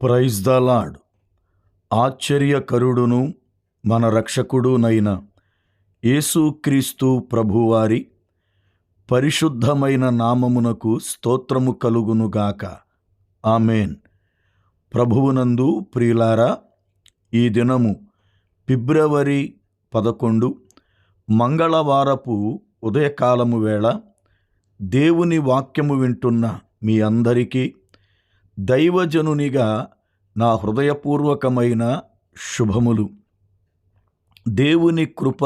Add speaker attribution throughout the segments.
Speaker 1: Praise the lord ఆశ్చర్యకరుడును మన రక్షకుడునైన యేసుక్రీస్తు ప్రభువారి పరిశుద్ధమైన నామమునకు స్తోత్రము కలుగునుగాక ఆమెన్. ప్రభువునందు ప్రియులారా ఈ దినము ఫిబ్రవరి పదకొండు మంగళవారపు ఉదయకాలము వేళ దేవుని వాక్యము వింటున్న మీ అందరికీ దైవజనునిగా నా హృదయపూర్వకమైన శుభములు. దేవుని కృప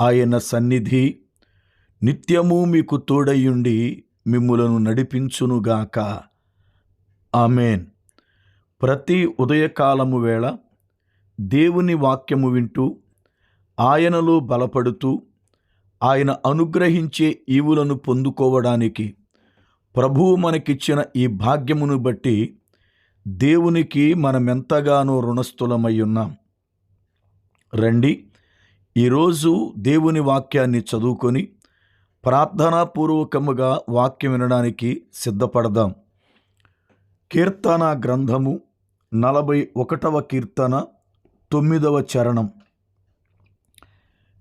Speaker 1: ఆయన సన్నిధి. నిత్యము మీకు తోడయుండి మిమ్ములను నడిపించునుగాక. ఆమెన్. ప్రతి ఉదయకాలము వేళ దేవుని వాక్యము వింటూ ఆయనలో బలపడుతూ ఆయన అనుగ్రహించే ఈవులను పొందుకోవడానికి ప్రభువు మనకిచ్చిన ఈ భాగ్యమును బట్టి దేవునికి మనమెంతగానో రుణస్థులమై ఉన్నాం రండి ఈరోజు దేవుని వాక్యాన్ని చదువుకొని ప్రార్థనాపూర్వకముగా వాక్యం వినడానికి సిద్ధపడదాం. కీర్తన గ్రంథము నలభై ఒకటవ కీర్తన తొమ్మిదవ చరణం.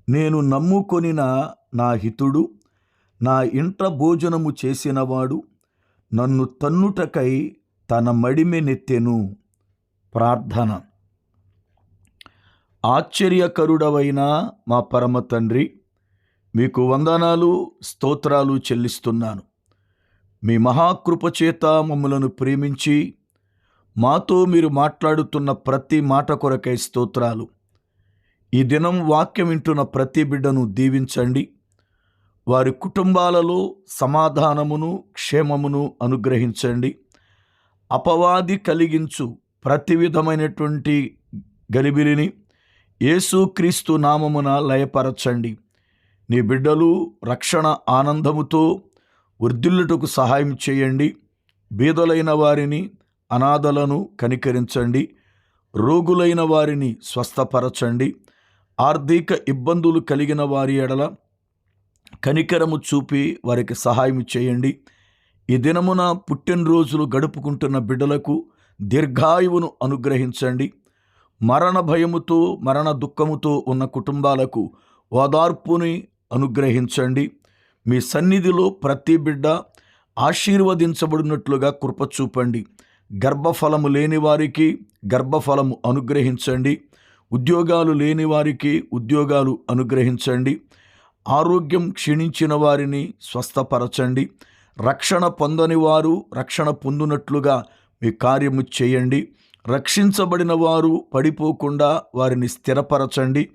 Speaker 1: నేను నమ్ముకొనిన నా హితుడు నా ఇంట భోజనము చేసినవాడు నన్ను తన్నుటకై తన మడిమెనెత్తెను ప్రార్థన. ఆశ్చర్యకరుడవైన మా పరమ తండ్రి మీకు వందనాలు స్తోత్రాలు చెల్లిస్తున్నాను. మీ మహాకృపచేత మమ్మలను ప్రేమించి మాతో మీరు మాట్లాడుతున్న ప్రతి మాట కొరకై స్తోత్రాలు. ఈ దినం వాక్యం వింటున్న ప్రతి బిడ్డను దీవించండి. వారి కుటుంబాలలో సమాధానమును క్షేమమును అనుగ్రహించండి. అపవాది కలిగించు ప్రతి విధమైనటువంటి గలిబిలిని యేసుక్రీస్తు నామమున లయపరచండి. నీ బిడ్డలు రక్షణ ఆనందముతో వర్ధిల్లుటకు సహాయం చేయండి. బీదలైన వారిని అనాథలను కనికరించండి. రోగులైన వారిని స్వస్థపరచండి. ఆర్థిక ఇబ్బందులు కలిగిన వారి ఎడల కనికరము చూపి వారికి సహాయం చేయండి. ఈ దినమున పుట్టినరోజులు గడుపుకుంటున్న బిడ్డలకు దీర్ఘాయువును అనుగ్రహించండి. మరణ భయముతో మరణ దుఃఖముతో ఉన్న కుటుంబాలకు ఓదార్పుని అనుగ్రహించండి. మీ సన్నిధిలో ప్రతి బిడ్డ ఆశీర్వదించబడినట్లుగా కృప చూపండి. గర్భఫలము లేని వారికి గర్భఫలము అనుగ్రహించండి. ఉద్యోగాలు లేని వారికి ఉద్యోగాలు అనుగ్రహించండి. ఆరోగ్యం క్షీణించిన వారిని స్వస్థపరచండి. రక్షణ పొందని వారు రక్షణ పొందునట్లుగా మీ కార్యము చేయండి. రక్షించబడిన వారు పడిపోకుండా వారిని స్థిరపరచండి.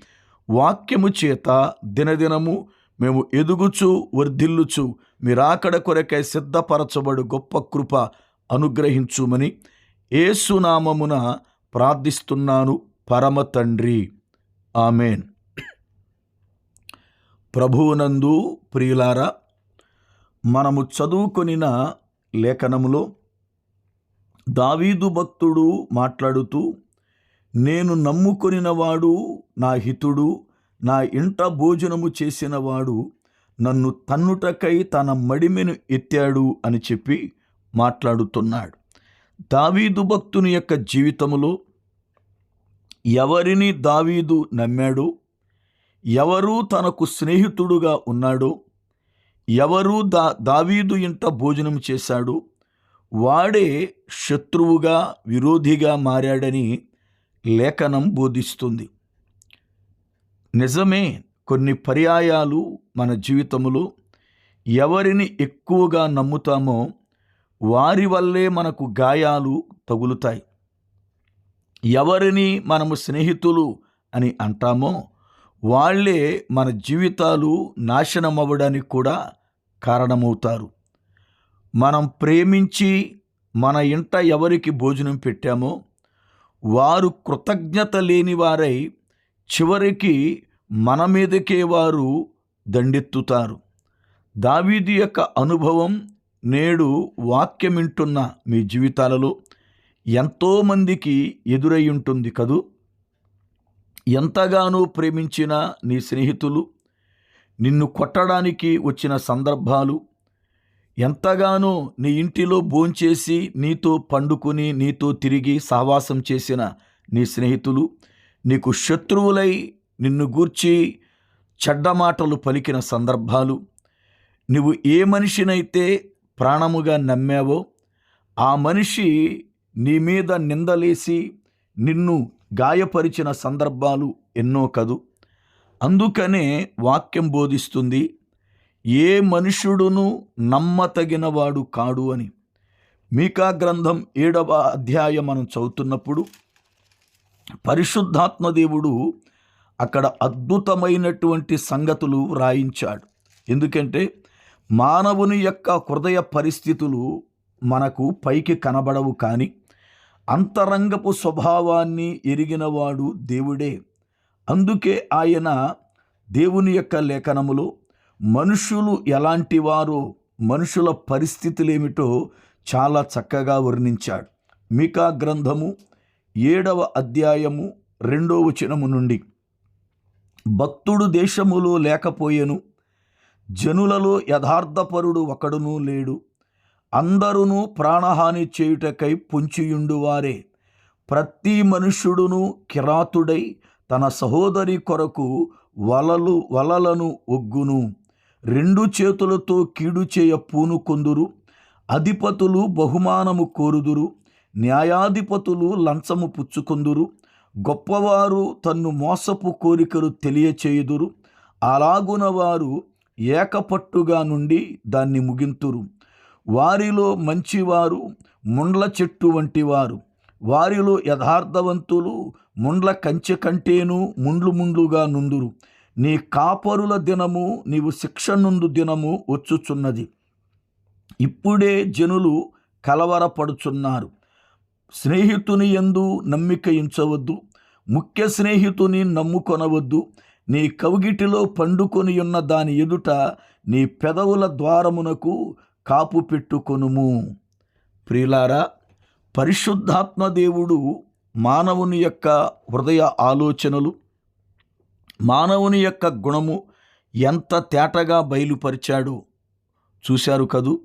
Speaker 1: వాక్యము చేత దినదినము మేము ఎదుగుచు వర్ధిల్లుచు మీరాకడ కొరకై సిద్ధపరచబడు గొప్ప కృప అనుగ్రహించుమని ఏసునామమున ప్రార్థిస్తున్నాను. పరమ తండ్రి. ఆమెన్. ప్రభువునందు ప్రియులారా మనము చదువుకొనిన లేఖనములో దావీదు భక్తుడు మాట్లాడుతూ నేను నమ్ముకొనినవాడు నా హితుడు నా ఇంట భోజనము చేసినవాడు నన్ను తన్నుటకై తన మడిమెను ఎత్తాడు అని చెప్పి మాట్లాడుతున్నాడు. దావీదు భక్తుని యొక్క జీవితములో ఎవరిని దావీదు నమ్మాడో? ఎవరు తనకు స్నేహితుడుగా ఉన్నాడో ఎవరు దా దావీదు ఇంట భోజనం చేశాడో వాడే శత్రువుగా విరోధిగా మారాడని లేఖనం బోధిస్తుంది. నిజమే కొన్ని పర్యాయాలు మన జీవితంలో ఎవరిని ఎక్కువగా నమ్ముతామో వారి వల్లే మనకు గాయాలు తగులుతాయి. ఎవరిని మనము స్నేహితులు అని అంటామో వాళ్ళే మన జీవితాలు నాశనం అవ్వడానికి కూడా కారణమవుతారు. మనం ప్రేమించి మన ఇంట ఎవరికి భోజనం పెట్టామో వారు కృతజ్ఞత లేని వారై చివరికి మన మీదకే వారు దండెత్తుతారు. దావీది యొక్క అనుభవం నేడు వాక్యం వింటున్న మీ జీవితాలలో ఎంతోమందికి ఎదురై ఉంటుంది కదూ? ఎంతగానో ప్రేమించిన నీ స్నేహితులు నిన్ను కొట్టడానికి వచ్చిన సందర్భాలు ఎంతగానో నీ ఇంటిలో భోంచేసి నీతో పండుకుని నీతో తిరిగి సహవాసం చేసిన నీ స్నేహితులు నీకు శత్రువులై నిన్ను గూర్చి చెడ్డ మాటలు పలికిన సందర్భాలు నువ్వు ఏ మనిషినైతే ప్రాణముగా నమ్మావో ఆ మనిషి నీ మీద నిందలేసి నిన్ను గాయపరిచిన సందర్భాలు ఎన్నో కదూ. అందుకనే వాక్యం బోధిస్తుంది ఏ మనుషుడును నమ్మతగినవాడు కాడు అని. మీకా గ్రంథం ఏడవ అధ్యాయం మనం చదువుతున్నప్పుడు పరిశుద్ధాత్మ దేవుడు అక్కడ అద్భుతమైనటువంటి సంగతులు రాయించాడు. ఎందుకంటే మానవుని యొక్క హృదయ పరిస్థితులు మనకు పైకి కనబడవు కానీ అంతరంగపు స్వభావాన్ని ఎరిగినవాడు దేవుడే. అందుకే ఆయన దేవుని యొక్క లేఖనములో మనుషులు ఎలాంటి వారో మనుషుల పరిస్థితులేమిటో చాలా చక్కగా వర్ణించాడు. మికా గ్రంథము ఏడవ అధ్యాయము రెండో వచనము నుండి భక్తుడు దేశములో లేకపోయెను జనులలో యథార్థపరుడు ఒకడునూ లేడు. అందరును ప్రాణహాని చేయుటకై పొంచియుండువారే. ప్రతి మనుష్యుడును కిరాతుడై తన సహోదరి కొరకు వలలు వలలను ఒగ్గును. రెండు చేతులతో కీడు చేయ పూనుకొందురు అధిపతులు బహుమానము కోరుదురు. న్యాయాధిపతులు లంచము పుచ్చుకొందురు. గొప్పవారు తన్ను మోసపు కోరికలు తెలియచేయుదురు. అలాగున వారు ఏకపట్టుగా నుండి దాన్ని ముగింతురు. వారిలో మంచివారు ముండ్ల చెట్టు వంటివారు. వారిలో యథార్థవంతులు ముండ్ల కంచె కంటేను ముండ్లు ముండ్లుగా నుందురు. నీ కాపరుల దినము నీవు శిక్ష నుండు దినము వచ్చుచున్నది. ఇప్పుడే జనులు కలవరపడుచున్నారు. స్నేహితుని ఎందు నమ్మిక ఇంచవద్దు ముఖ్య స్నేహితుని నమ్ముకొనవద్దు. నీ కవిగిటిలో పండుకొని ఉన్న దాని ఎదుట నీ పెదవుల ద్వారమునకు కాపు పెట్టుకొనుము. ప్రియులారా పరిశుద్ధాత్మ దేవుడు మానవుని యొక్క హృదయ ఆలోచనలు మానవుని యొక్క గుణము ఎంత తేటగా బయలుపరిచాడు చూశారు కదూ?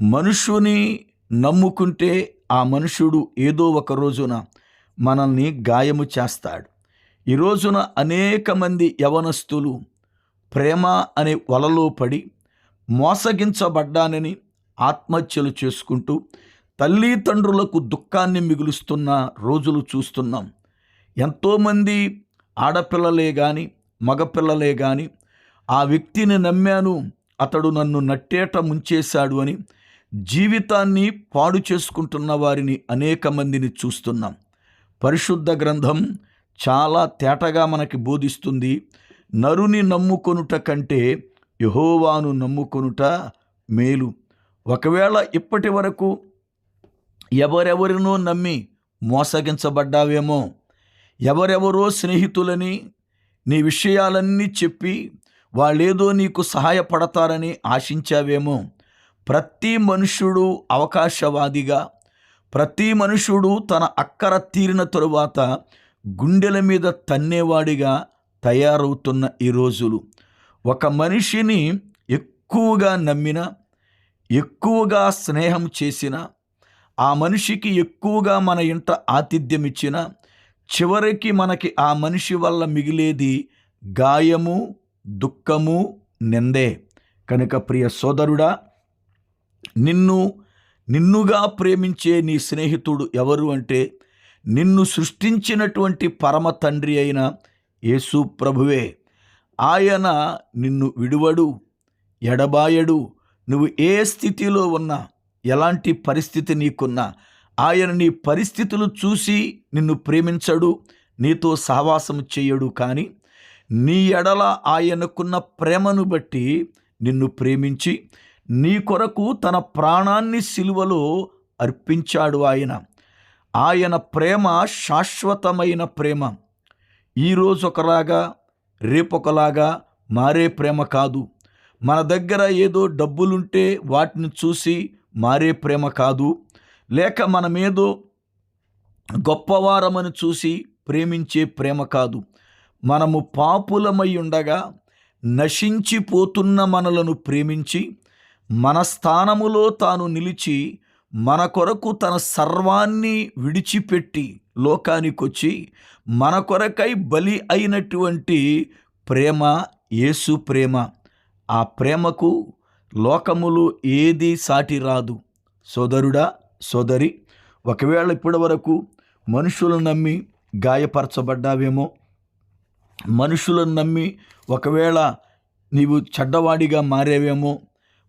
Speaker 1: మనుషుని నమ్ముకుంటే ఆ మనుషుడు ఏదో ఒక రోజున మనల్ని గాయము చేస్తాడు. ఈ రోజున అనేక మంది యవనస్తులు ప్రేమ అనే వలలో పడి మోసగించబడ్డానని ఆత్మహత్యలు చేసుకుంటూ తల్లిదండ్రులకు దుఃఖాన్ని మిగులుస్తున్న రోజులు చూస్తున్నాం. ఎంతోమంది ఆడపిల్లలే కానీ మగపిల్లలే కానీ ఆ వ్యక్తిని నమ్మాను అతడు నన్ను నట్టేట ముంచేశాడు అని జీవితాన్ని పాడు చేసుకుంటున్న వారిని అనేక మందిని చూస్తున్నాం. పరిశుద్ధ గ్రంథం చాలా తేటగా మనకి బోధిస్తుంది నరుని నమ్ముకొనుట కంటే యహోవాను నమ్ముకొనుట మేలు. ఒకవేళ ఇప్పటి వరకు ఎవరెవరినో నమ్మి మోసగించబడ్డావేమో ఎవరెవరో స్నేహితులని నీ విషయాలన్నీ చెప్పి వాళ్ళేదో నీకు సహాయపడతారని ఆశించావేమో ప్రతి మనుష్యుడు అవకాశవాదిగా ప్రతి మనుషుడు తన అక్కర తీరిన తరువాత గుండెల మీద తన్నేవాడిగా తయారవుతున్న ఈ రోజులు. ఒక మనిషిని ఎక్కువగా నమ్మిన ఎక్కువగా స్నేహం చేసిన ఆ మనిషికి ఎక్కువగా మన ఇంట ఆతిథ్యం ఇచ్చిన చివరికి మనకి ఆ మనిషి వల్ల మిగిలేది గాయము దుఃఖము నిందే. కనుక ప్రియ సోదరుడా నిన్ను నిన్నుగా ప్రేమించే నీ స్నేహితుడు ఎవరు అంటే నిన్ను సృష్టించినటువంటి పరమ తండ్రి అయిన యేసు ప్రభువే. ఆయన నిన్ను విడువడు ఎడబాయడు. నువ్వు ఏ స్థితిలో ఉన్నా ఎలాంటి పరిస్థితి నీకున్నా ఆయన నీ పరిస్థితులు చూసి నిన్ను ప్రేమించడు నీతో సహవాసం చేయడు. కానీ నీ ఎడల ఆయనకున్న ప్రేమను బట్టి నిన్ను ప్రేమించి నీ కొరకు తన ప్రాణాన్ని సిలువలో అర్పించాడు ఆయన. ఆయన ప్రేమ శాశ్వతమైన ప్రేమ. ఈరోజు ఒకలాగా రేపొకలాగా మారే ప్రేమ కాదు. మన దగ్గర ఏదో డబ్బులుంటే వాటిని చూసి మారే ప్రేమ కాదు. లేక మనమేదో గొప్పవారమని చూసి ప్రేమించే ప్రేమ కాదు. మనము పాపులమై ఉండగా నశించిపోతున్న మనలను ప్రేమించి మన స్థానములో తాను నిలిచి మన కొరకు తన సర్వాన్ని విడిచిపెట్టి లోకానికొచ్చి మన కొరకై బలి అయినటువంటి ప్రేమ యేసు ప్రేమ. ఆ ప్రేమకు లోకములు ఏది సాటి రాదు. సోదరుడా సోదరి ఒకవేళ ఇప్పటి వరకు మనుషులను నమ్మి గాయపరచబడ్డావేమో మనుషులను నమ్మి ఒకవేళ నీవు చెడ్డవాడిగా మారేవేమో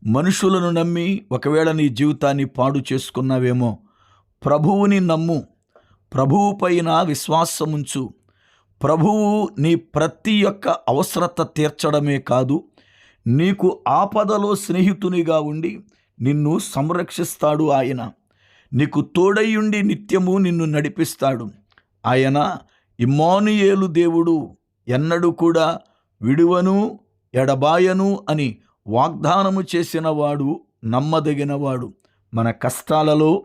Speaker 1: మనుషులను నమ్మి ఒకవేళ నీ జీవితాన్ని పాడు చేసుకున్నావేమో ప్రభువుని నమ్ము. ప్రభువు పైన విశ్వాసముంచు. ప్రభువు నీ ప్రతి ఒక్క అవసరత తీర్చడమే కాదు నీకు ఆపదలో స్నేహితునిగా ఉండి నిన్ను సంరక్షిస్తాడు ఆయన. నీకు తోడయ్యుండి నిత్యము నిన్ను నడిపిస్తాడు. ఆయన ఇమ్మానుయేలు దేవుడు ఎన్నడూ కూడా విడువను ఎడబాయను అని వాగ్దానము చేసినవాడు నమ్మదగినవాడు మన కష్టాలలో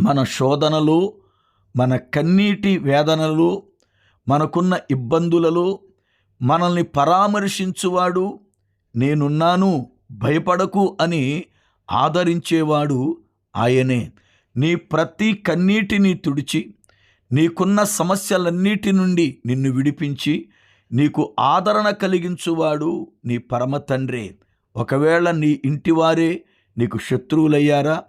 Speaker 1: మన శోధనలో మన కన్నీటి వేదనలో మనకున్న ఇబ్బందులలో మనల్ని పరామర్శించువాడు నేనున్నాను భయపడకు అని ఆదరించేవాడు ఆయనే. నీ ప్రతి కన్నీటిని తుడిచి నీకున్న సమస్యలన్నిటి నుండి నిన్ను విడిపించి నీకు ఆదరణ కలిగించువాడు నీ పరమ తండ్రే. ఒకవేళ నీ ఇంటివారే నీకు శత్రువులయ్యారా?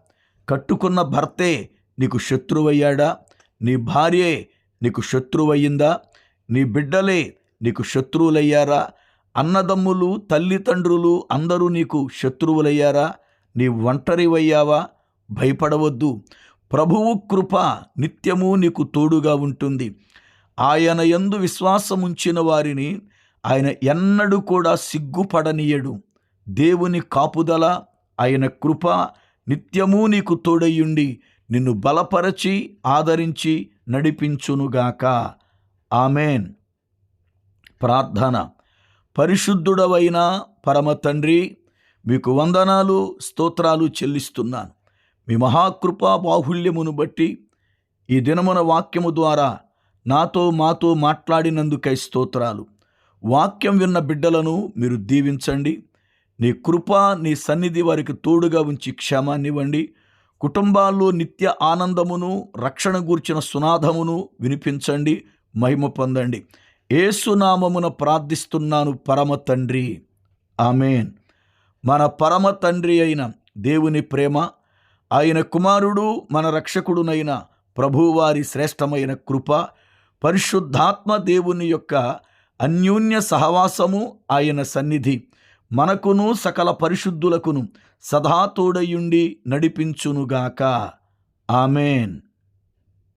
Speaker 1: కట్టుకున్న భర్తే నీకు శత్రువయ్యాడా? నీ భార్యే నీకు శత్రువయ్యిందా? నీ బిడ్డలే నీకు శత్రువులయ్యారా? అన్నదమ్ములు తల్లిదండ్రులు అందరూ నీకు శత్రువులయ్యారా? నీ ఒంటరివయ్యావా? భయపడవద్దు. ప్రభువు కృప నిత్యము నీకు తోడుగా ఉంటుంది. ఆయన యందు విశ్వాసముంచిన వారిని ఆయన ఎన్నడూ కూడా సిగ్గుపడనీయడు. దేవుని కాపుదల ఆయన కృప నిత్యము నీకు తోడయ్యుండి నిన్ను బలపరచి ఆదరించి నడిపించునుగాక ఆమెన్. ప్రార్థన. పరిశుద్ధుడవైన పరమ తండ్రి మీకు వందనాలు స్తోత్రాలు చెల్లిస్తున్నాను. మీ మహాకృపా బాహుల్యమును బట్టి ఈ దినమున వాక్యము ద్వారా నాతో మాతో మాట్లాడినందుకై స్తోత్రాలు. వాక్యం విన్న బిడ్డలను మీరు దీవించండి. నీ కృప నీ సన్నిధి వారికి తోడుగా ఉంచి క్షేమాన్నివ్వండి. కుటుంబాల్లో నిత్య ఆనందమును రక్షణ గూర్చిన సునాదమును వినిపించండి మహిమ పొందండి. ఏసునామమున ప్రార్థిస్తున్నాను పరమ తండ్రి. ఆమెన్. మన పరమ తండ్రి అయిన దేవుని ప్రేమ ఆయన కుమారుడు మన రక్షకుడునైన ప్రభువారి శ్రేష్టమైన కృప పరిశుద్ధాత్మ దేవుని యొక్క అన్యోన్య సహవాసము ఆయన సన్నిధి. మనకును సకల పరిశుద్ధులకును సదా తోడయుండి నడిపించునుగాక. ఆమెన్.